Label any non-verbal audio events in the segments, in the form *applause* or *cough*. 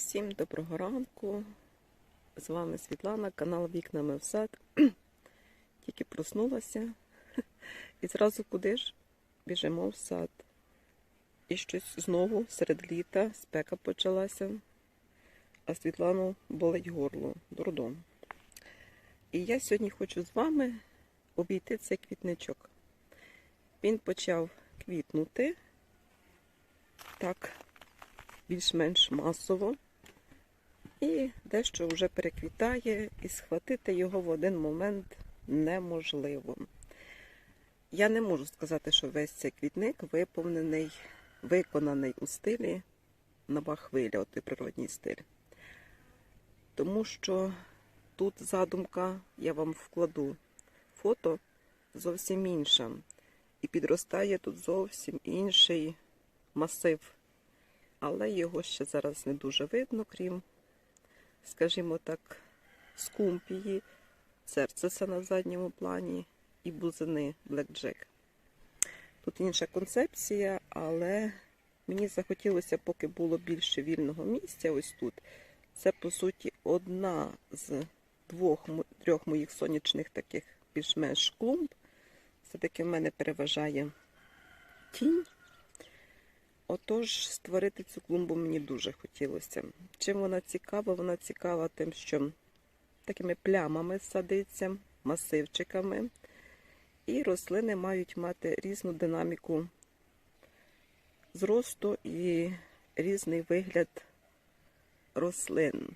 Всім доброго ранку. З вами Світлана, канал Вікнами в сад. *clears throat* Тільки проснулася. *laughs* І зразу куди ж? Біжимо в сад. І щось знову серед літа спека почалася, а Світлану болить горло, дурдом. І я сьогодні хочу з вами обійти цей квітничок. Він почав квітнути. Так, більш-менш масово. І дещо вже переквітає, і схватити його в один момент неможливо. Я не можу сказати, що весь цей квітник виповнений, виконаний у стилі нова хвиля, от і природній стиль. Тому що тут задумка, я вам вкладу фото зовсім інша. І підростає тут зовсім інший масив але його ще зараз не дуже видно, крім, скажімо так, скумпії, серцеса на задньому плані і бузини Блекджек. Тут інша концепція, але мені захотілося, поки було більше вільного місця, ось тут. Це, по суті, одна з двох трьох моїх сонячних таких більш-менш клумб. Все-таки в мене переважає тінь. Отож, створити цю клумбу мені дуже хотілося. Чим вона цікава? Вона цікава тим, що такими плямами садиться, масивчиками, і рослини мають мати різну динаміку зросту і різний вигляд рослин.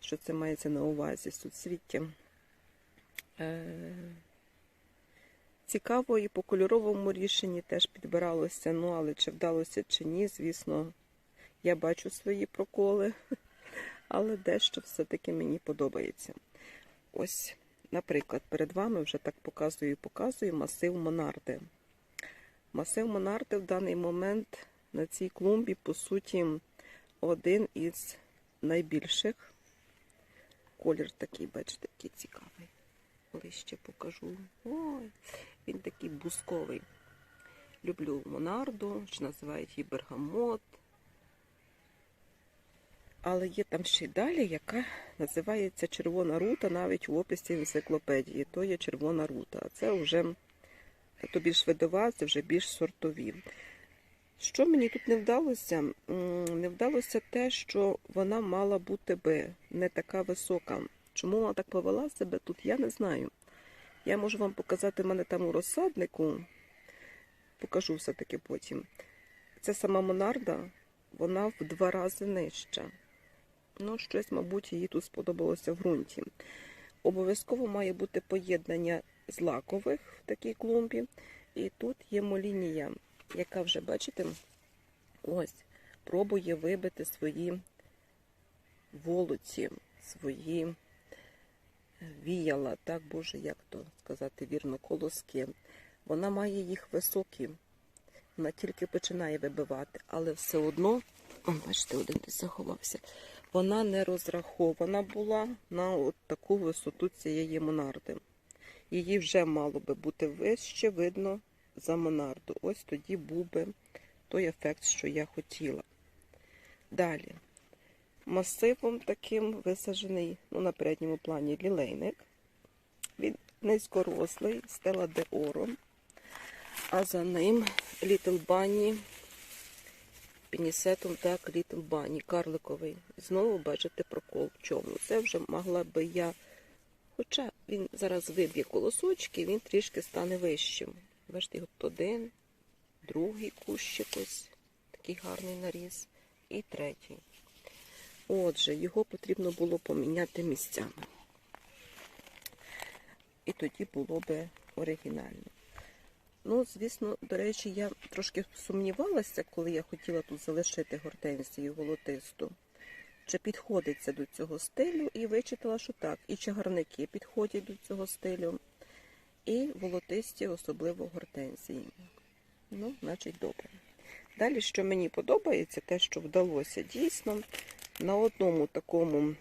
Що це мається на увазі суцвіття? Цікаво, і по кольоровому рішенні теж підбиралося, ну але чи вдалося чи ні, звісно, я бачу свої проколи, *laughs* але дещо все-таки мені подобається. Ось, наприклад, перед вами вже так показую і показую масив Монарди. Масив Монарди в даний момент на цій клумбі, по суті, один із найбільших. Колір такий, бачите, який цікавий. Ближче покажу. Ой, він такий бусковий. Люблю Монарду, чи називають її бергамот. Але є там ще й далі, яка називається червона рута, навіть в описі енциклопедії. То є червона рута. А це вже то більш видова, це вже більш сортові. Що мені тут не вдалося? Не вдалося те, що вона мала бути би не така висока. Чому вона так повела себе тут, я не знаю. Я можу вам показати в мене там у розсаднику, покажу все-таки потім. Це сама Монарда, вона в два рази нижча. Ну, щось, мабуть, їй тут сподобалося в ґрунті. Обов'язково має бути поєднання злакових в такій клумбі. І тут є молінія, яка вже, бачите, ось, пробує вибити свої волоці, свої віяла, так, Боже, як то сказати вірно, колоски. Вона має їх високі, вона тільки починає вибивати, але все одно, о, бачите, один десь заховався, вона не розрахована була на от таку висоту цієї монарди. Її вже мало би бути вище, видно за монарду. Ось тоді був би той ефект, що я хотіла. Далі масивом таким висаджений ну, на передньому плані лілейник. Він низькорослий, стела де оро, а за ним Little Bunny, пінісетом так, Little Bunny, карликовий. Знову бачите прокол в чому. Це вже могла би я, хоча він зараз виб'є колосочки, він трішки стане вищим. Бачите, от один, другий кущик ось, такий гарний наріз, і третій. Отже, його потрібно було поміняти місцями. І тоді було би оригінально. Ну, звісно, до речі, я трошки сумнівалася, коли я хотіла тут залишити гортензію волотисту. Чи підходить це до цього стилю, і вичитала, що так. І чагарники підходять до цього стилю, і волотисті, особливо гортензії. Ну, значить, добре. Далі, що мені подобається, те, що вдалося дійсно, на одному такому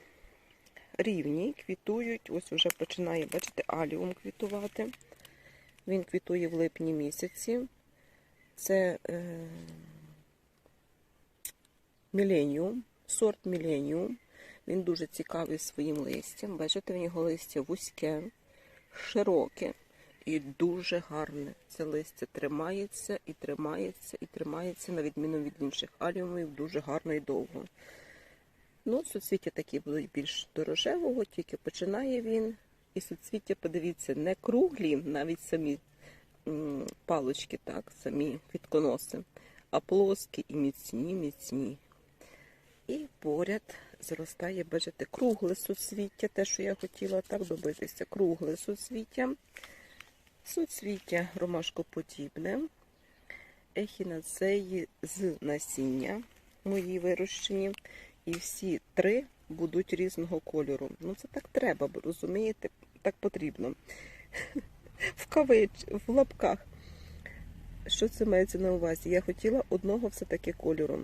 рівні квітують, ось вже починає, бачите, аліум квітувати. Він квітує в липні місяці. Це е, міленіум сорт Міленіум. Він дуже цікавий своїм листям. Бачите, в нього листя вузьке, широке і дуже гарне. Це листя тримається і тримається, і тримається, на відміну від інших аліумів, дуже гарно і довго. Ну, суцвіття такі будуть більш до рожевого, тільки починає він. І суцвіття, подивіться, не круглі, навіть самі палочки, так, самі квітконоси, а плоскі і міцні, міцні. І поряд зростає, бачите, кругле суцвіття, те, що я хотіла так добитися, кругле суцвіття. Суцвіття ромашкоподібне, ехінацеї з насіння мої вирощені. І всі три будуть різного кольору. Ну це так треба, розумієте, так потрібно. *laughs* В кавич, в лапках. Що це мається на увазі? Я хотіла одного все-таки кольору.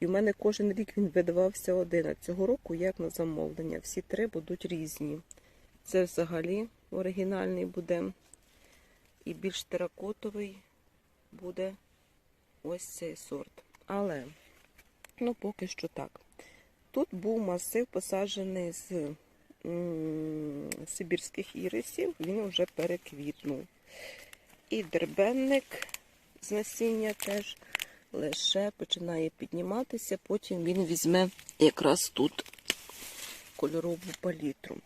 І в мене кожен рік він видавався один. А цього року, як на замовлення, всі три будуть різні. Це взагалі оригінальний буде. І більш теракотовий буде ось цей сорт. Але, ну, поки що так. Тут був масив посаджений з сибірських ірисів, він вже переквітнув. І дербенник з насіння теж лише починає підніматися, потім він візьме якраз тут кольорову палітру.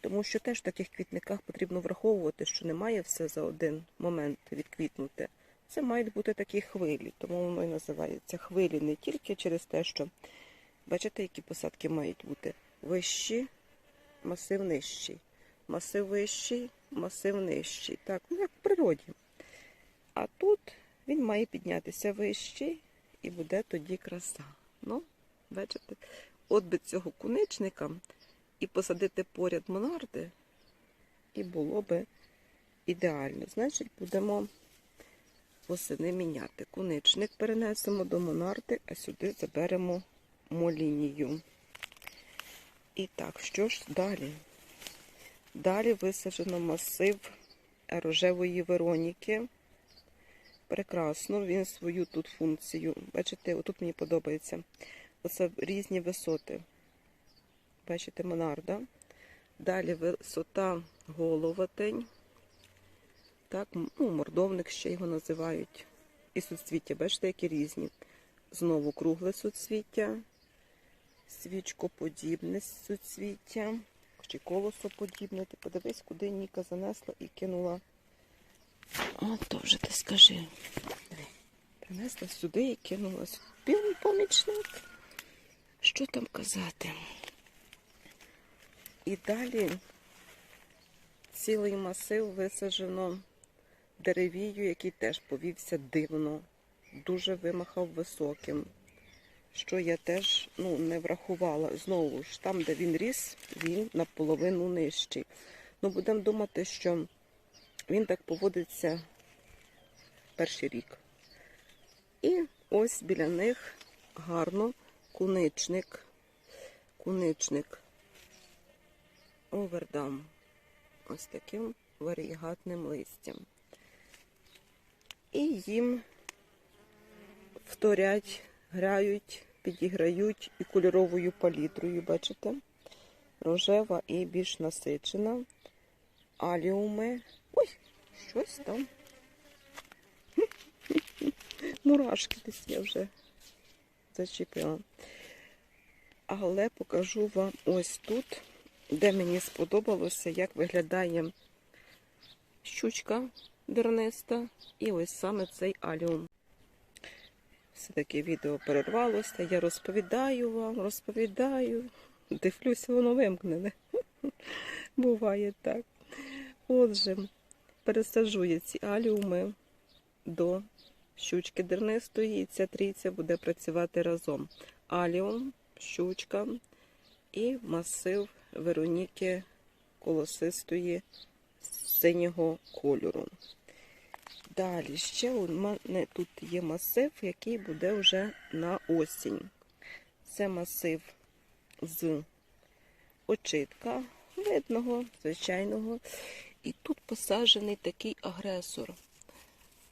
Тому що теж в таких квітниках потрібно враховувати, що немає все за один момент відквітнути. Це мають бути такі хвилі, тому воно і називається хвилі не тільки через те, що бачите, які посадки мають бути вищі, масив нижчий, масив вищий, масив нижчий. Так, ну як в природі. А тут він має піднятися вищий і буде тоді краса. Ну, бачите, от би цього куничника і посадити поряд монарди, і було би ідеально. Значить, будемо восени міняти. Куничник перенесемо до монарди, а сюди заберемо молінію. І так, що ж далі? Далі висаджено масив рожевої Вероніки. Прекрасно, він свою тут функцію. Бачите, отут мені подобається. Оце різні висоти. Бачите, монарда. Далі висота головатень. Так, ну, мордовник ще його називають. І суцвіття, бачите, які різні. Знову кругле суцвіття, свічкоподібне суцвіття, чи колосоподібне. Ти подивись, куди Ніка занесла і кинула. О, то вже ти скажи. Диви, Принесла сюди і кинула. Білий помічник. Що там казати? І далі цілий масив висаджено деревію, який теж повівся дивно, дуже вимахав високим. Що я теж ну, не врахувала. Знову ж, там, де він ріс, він наполовину нижчий. Ну, будемо думати, що він так поводиться перший рік. І ось біля них гарно куничник. Куничник овердам. Ось таким варігатним листям. Їм вторять, грають, підіграють і кольоровою палітрою, бачите? Рожева і більш насичена. Аліуми. Ой, щось там. *laughs* Мурашки десь я вже зачепила. Але покажу вам ось тут, де мені сподобалося, як виглядає щучка дерниста і ось саме цей аліум. Все-таки відео перервалося. Я розповідаю вам, розповідаю. Дивлюся, воно вимкнене. *laughs* Буває так. Отже, пересаджую ці аліуми до щучки дернистої, і ця трійця буде працювати разом. Аліум, щучка і масив Вероніки колосистої синього кольору. Далі ще у мене тут є масив, який буде вже на осінь. Це масив з очитка видного, звичайного. І тут посаджений такий агресор.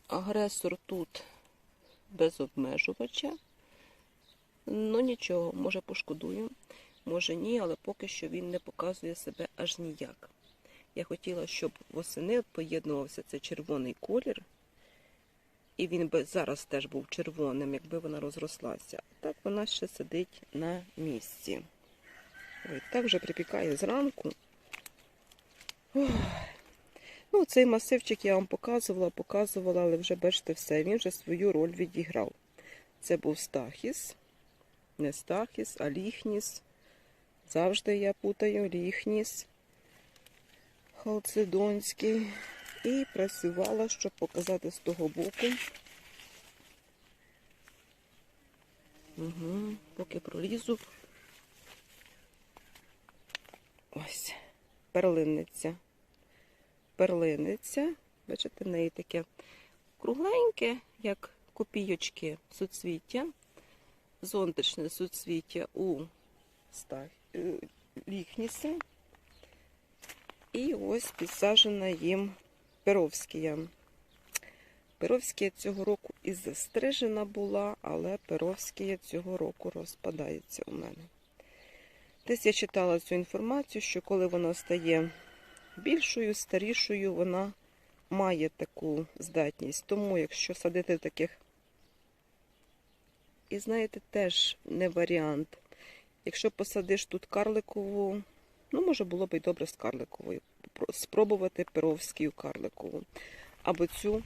Агресор тут без обмежувача. Ну нічого, може пошкодую, може ні, але поки що він не показує себе аж ніяк. Я хотіла, щоб восени поєднувався цей червоний колір, і він би зараз теж був червоним, якби вона розрослася. Так вона ще сидить на місці. Ой, так вже припікає зранку. Ох. Ну, цей масивчик я вам показувала, показувала, але вже бачите все, він вже свою роль відіграв. Це був стахіс, не стахіс, а ліхніс. Завжди я путаю ліхніс халцедонський. І працювала, щоб показати з того боку. Угу, поки пролізу. Ось, перлинниця. Перлиниця. Бачите, в неї таке кругленьке, як копійочки суцвіття, зонтичне суцвіття у стах... е. І ось підсаджена їм перовськія. Перовськія цього року і застрижена була, але перовськія цього року розпадається у мене. Десь я читала цю інформацію, що коли вона стає більшою, старішою, вона має таку здатність. Тому, якщо садити таких, і знаєте, теж не варіант. Якщо посадиш тут карликову, ну, може було б і добре з карликовою. Спробувати перовську карликову. Або цю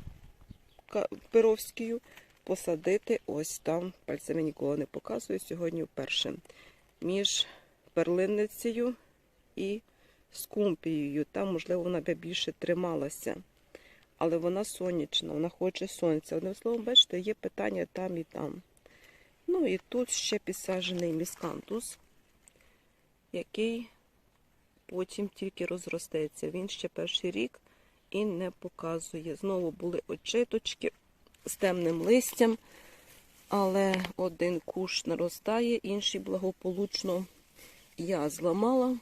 перовську посадити ось там. Пальцями ніколи не показую. Сьогодні вперше. Між перлинницею і скумпією. Там, можливо, вона б більше трималася. Але вона сонячна, вона хоче сонця. Одним словом, бачите, є питання там і там. Ну і тут ще підсаджений міскантус, який потім тільки розростеться. Він ще перший рік і не показує. Знову були очиточки з темним листям, але один куш наростає, інший благополучно я зламала,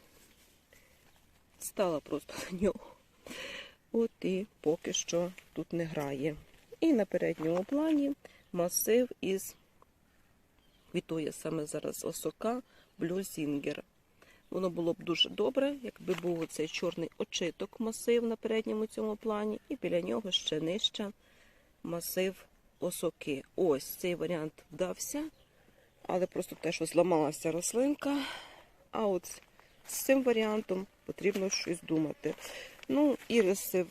стала просто на нього. От і поки що тут не грає. І на передньому плані масив із квітує саме зараз осока блюзінгер. Воно було б дуже добре, якби був оцей чорний очиток масив на передньому цьому плані, і біля нього ще нижче масив осоки. Ось цей варіант вдався, але просто те, що зламалася рослинка. А от з цим варіантом потрібно щось думати. Ну, іриси,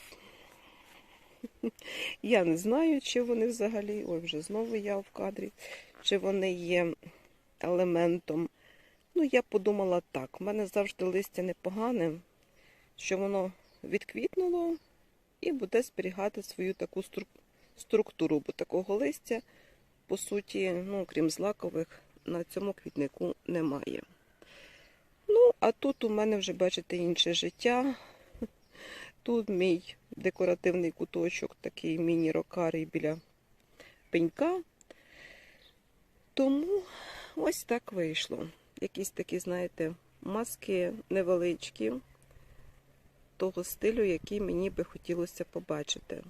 *laughs* я не знаю, чи вони взагалі, ой, вже знову я в кадрі, чи вони є елементом. Ну, я подумала так, в мене завжди листя непогане, що воно відквітнуло і буде зберігати свою таку структуру, бо такого листя, по суті, ну, крім злакових, на цьому квітнику немає. Ну, а тут у мене вже, бачите, інше життя. Тут мій декоративний куточок, такий міні-рокарій біля пенька. Тому ось так вийшло. Якісь такі, знаєте, маски невеличкі того стилю, який мені би хотілося побачити.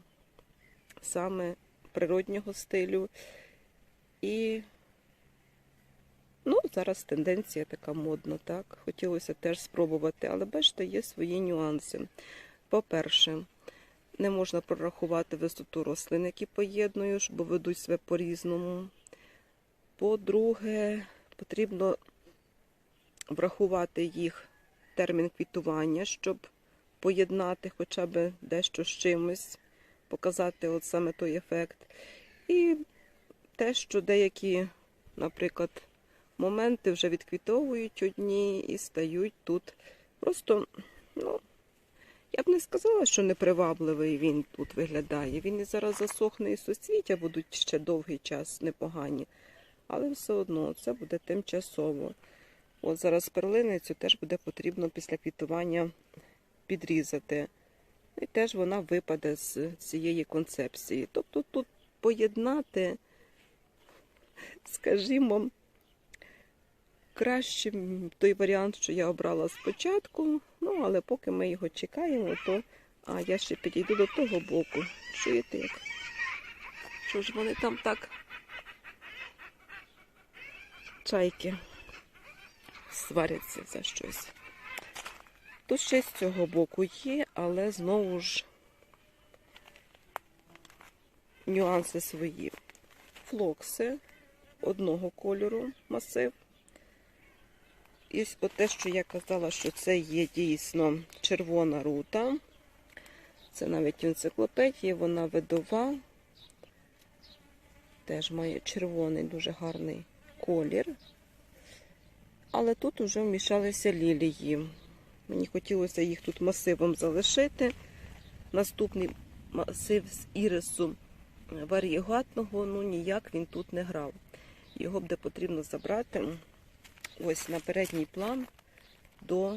Саме природнього стилю. І, ну, зараз тенденція така модна, так? Хотілося теж спробувати, але бачите, є свої нюанси. По-перше, не можна прорахувати висоту рослин, які поєднуєш, бо ведуть себе по-різному. По-друге, потрібно врахувати їх термін квітування, щоб поєднати хоча б дещо з чимось, показати от саме той ефект. І те, що деякі, наприклад, моменти вже відквітовують одні і стають тут. Просто, ну, я б не сказала, що непривабливий він тут виглядає. Він і зараз засохне і суцвіття будуть ще довгий час непогані. Але все одно це буде тимчасово. От зараз перлиницю теж буде потрібно після квітування підрізати. І теж вона випаде з цієї концепції. Тобто тут поєднати, скажімо, краще той варіант, що я обрала спочатку. Ну, але поки ми його чекаємо, то а я ще підійду до того боку. Чуєте як? Що ж вони там так чайки сваряться за щось. Тут ще з цього боку є, але знову ж нюанси свої. Флокси одного кольору масив. І от те, що я казала, що це є дійсно червона рута. Це навіть в енциклопедії, вона видова. Теж має червоний, дуже гарний колір. Але тут вже вмішалися лілії. Мені хотілося їх тут масивом залишити. Наступний масив з ірису варігатного, ну ніяк він тут не грав. Його буде потрібно забрати ось на передній план до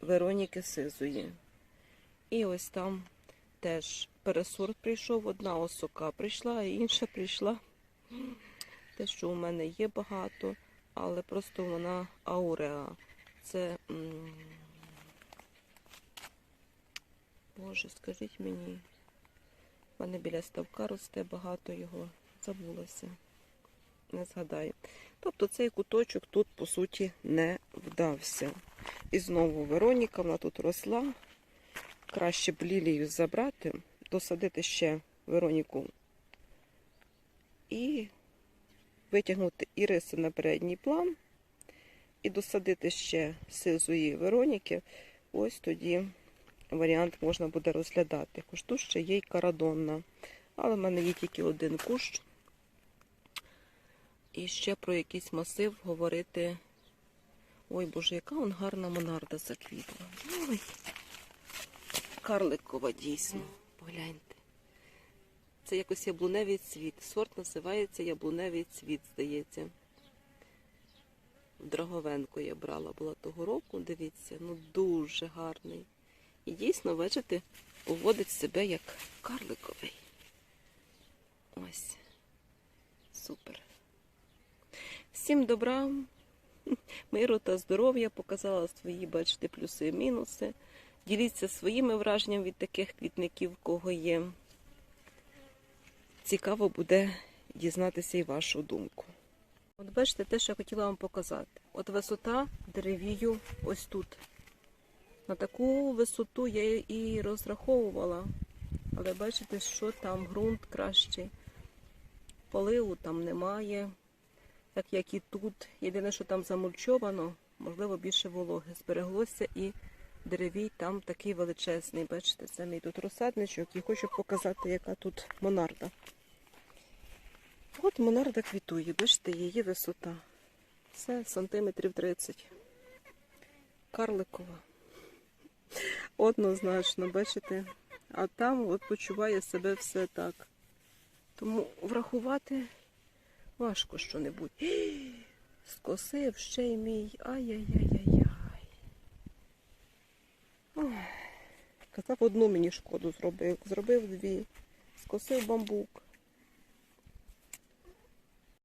Вероніки Сизої. І ось там теж пересорт прийшов, одна осока прийшла, а інша прийшла. Те, що у мене є багато, але просто вона ауреа. Це. Боже, скажіть мені. У мене біля ставка росте багато його. Забулася. Не згадаю. Тобто цей куточок тут, по суті, не вдався. І знову Вероніка, вона тут росла. Краще б лілію забрати, досадити ще Вероніку і витягнути іриси на передній план, і досадити ще сизої Вероніки. Ось тоді варіант можна буде розглядати. Хоч тут ще є й карадонна. Але в мене є тільки один кущ. І ще про якийсь масив говорити. Ой, Боже, яка он гарна монарда заквітла. Ой, карликова дійсно. Погляньте. Це якось яблуневий цвіт. Сорт називається яблуневий цвіт, здається. В Драговенко я брала була того року, дивіться, ну дуже гарний. І дійсно, бачите, поводить себе як карликовий. Ось. Супер. Всім добра, *laughs* миру та здоров'я, показала свої, бачите, плюси і мінуси. Діліться своїми враженнями від таких квітників, кого є. Цікаво буде дізнатися і вашу думку. От бачите, те, що я хотіла вам показати. От висота деревію ось тут. На таку висоту я і розраховувала. Але бачите, що там ґрунт кращий. Поливу там немає, так як і тут. Єдине, що там замульчовано, можливо, більше вологи збереглося і деревій там такий величезний. Бачите, це мій тут розсадничок і хочу показати, яка тут монарда. От монарда квітує, бачите, її висота. Це сантиметрів 30. Карликова. Однозначно, бачите? А там от почуває себе все так. Тому врахувати важко що-небудь. Скосив ще й мій. Ай-яй-яй-яй-яй. Казав, одну мені шкоду зробив. Зробив дві. Скосив бамбук.